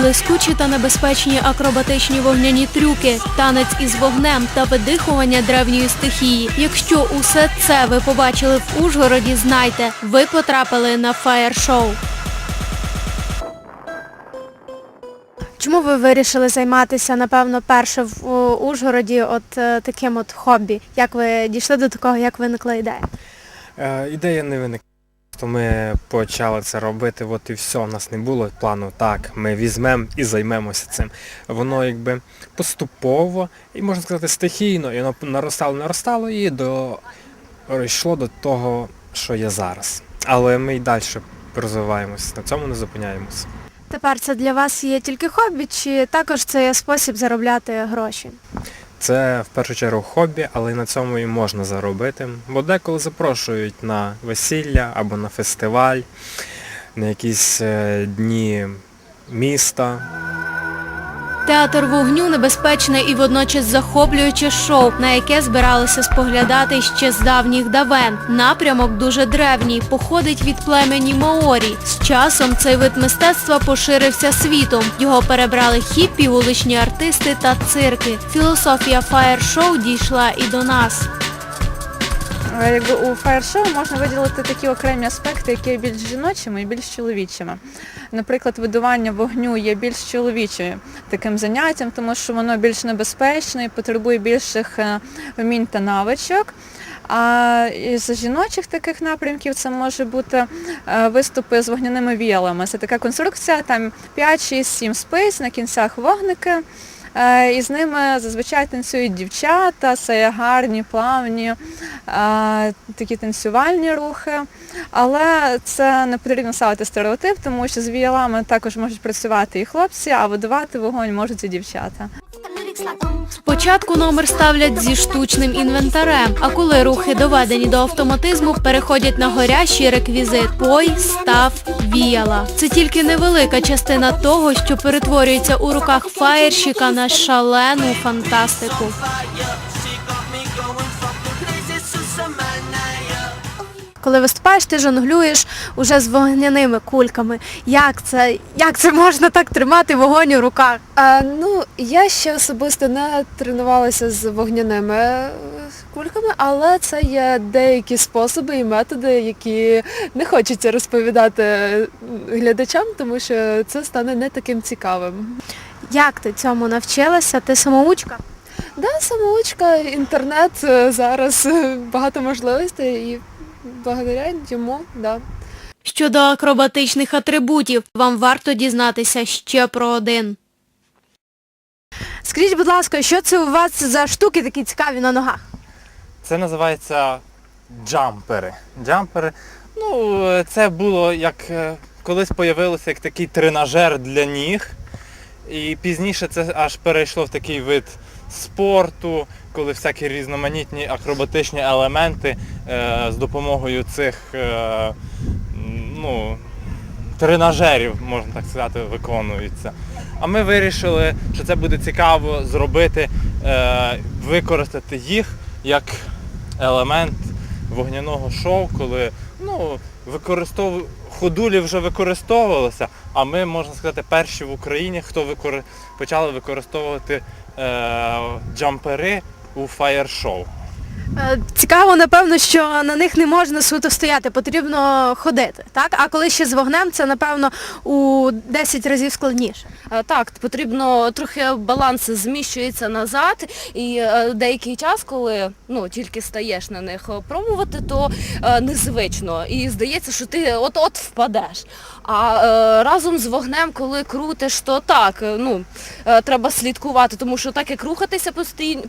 Блискучі та небезпечні акробатичні вогняні трюки, танець із вогнем та видихування древньої стихії. Якщо усе це ви побачили в Ужгороді, знайте, ви потрапили на фаєр-шоу. Чому ви вирішили займатися, напевно, перше в Ужгороді от е, таким от хобі? Як ви дійшли до такого, як виникла ідея? Е, ідея не виникла. То ми почали це робити, от і все, у нас не було плану, так, ми візьмемо і займемося цим. Воно якби поступово і можна сказати стихійно, і воно наростало, наростало і до йшло до того, що є зараз. Але ми й далі розвиваємось, на цьому не зупиняємось. Тепер це для вас є тільки хобі, чи також це є спосіб заробляти гроші? Це в першу чергу хобі, але й на цьому і можна заробити. Бо деколи запрошують на весілля або на фестиваль, на якісь е, дні міста. Театр вогню небезпечне і водночас захоплююче шоу, на яке збиралися споглядати ще з давніх давен. Напрямок дуже древній, походить від племені Маорі. З часом цей вид мистецтва поширився світом. Його перебрали хіппі, вуличні артисти та цирки. Філософія фаєр-шоу дійшла і до нас. Е, у фаєр-шоу можна виділити такі окремі аспекти, які є більш жіночими і більш чоловічими. Наприклад, видування вогню є більш чоловічим таким заняттям, тому що воно більш небезпечне і потребує більших е, вмінь та навичок. А із жіночих таких напрямків це може бути е, виступи з вогняними віялами. Це така конструкція, там 5, 6, 7 спиць, на кінцях вогники. Е, І з ними зазвичай танцюють дівчата, це гарні, плавні, е, такі танцювальні рухи. Але це не потрібно ставити стереотип, тому що з віялами також можуть працювати і хлопці, а видавати вогонь можуть і дівчата. Спочатку номер ставлять зі штучним інвентарем, а коли рухи доведені до автоматизму, переходять на горящий реквізит пой, став, віяла. Це тільки невелика частина того, що перетворюється у руках фаєрщика на шалену фантастику. Коли виступаєш, ти жонглюєш уже з вогняними кульками. Як це, як це можна так тримати вогонь у руках? А, ну, я ще особисто не тренувалася з вогняними е, кульками, але це є деякі способи і методи, які не хочеться розповідати глядачам, тому що це стане не таким цікавим. Як ти цьому навчилася? Ти самоучка? Да, самоучка, інтернет е, зараз е, багато можливостей і благодаря йому, да. Щодо акробатичних атрибутів, вам варто дізнатися ще про один. Скажіть, будь ласка, що це у вас за штуки такі цікаві на ногах? Це називається джампери. Джампери, ну, це було як е, колись появилося як такий тренажер для ніг. І пізніше це аж перейшло в такий вид спорту, коли всякі різноманітні акробатичні елементи е, з допомогою цих е, ну, тренажерів, можна так сказати, виконуються. А ми вирішили, що це буде цікаво зробити, е, використати їх як елемент вогняного шоу, коли ну, використов... ходулі вже використовувалися, а ми, можна сказати, перші в Україні, хто викор... почали використовувати е... джампери у фаєр-шоу. Е, Цікаво, напевно, що на них не можна суто стояти, потрібно ходити. Так? А коли ще з вогнем, це, напевно, у 10 разів складніше. Е, Так, потрібно трохи баланс зміщується назад, і е, деякий час, коли ну тільки стаєш на них пробувати, то незвично. І здається, що ти от-от впадеш. А разом з вогнем, коли крутиш, то так, ну треба слідкувати, тому що так як рухатися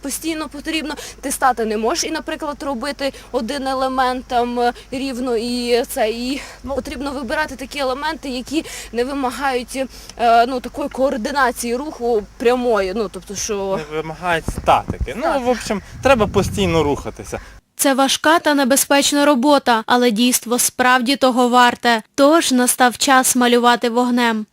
постійно потрібно, ти стати не можеш і, наприклад, робити один елемент там е, рівно і це, і потрібно вибирати такі елементи, які не вимагають е, ну такої координації руху прямої. Ну тобто, що Не вимагають статики. Ну, в общем, треба постійно рухатися. Це важка та небезпечна робота, але дійство справді того варте. Тож настав час малювати вогнем.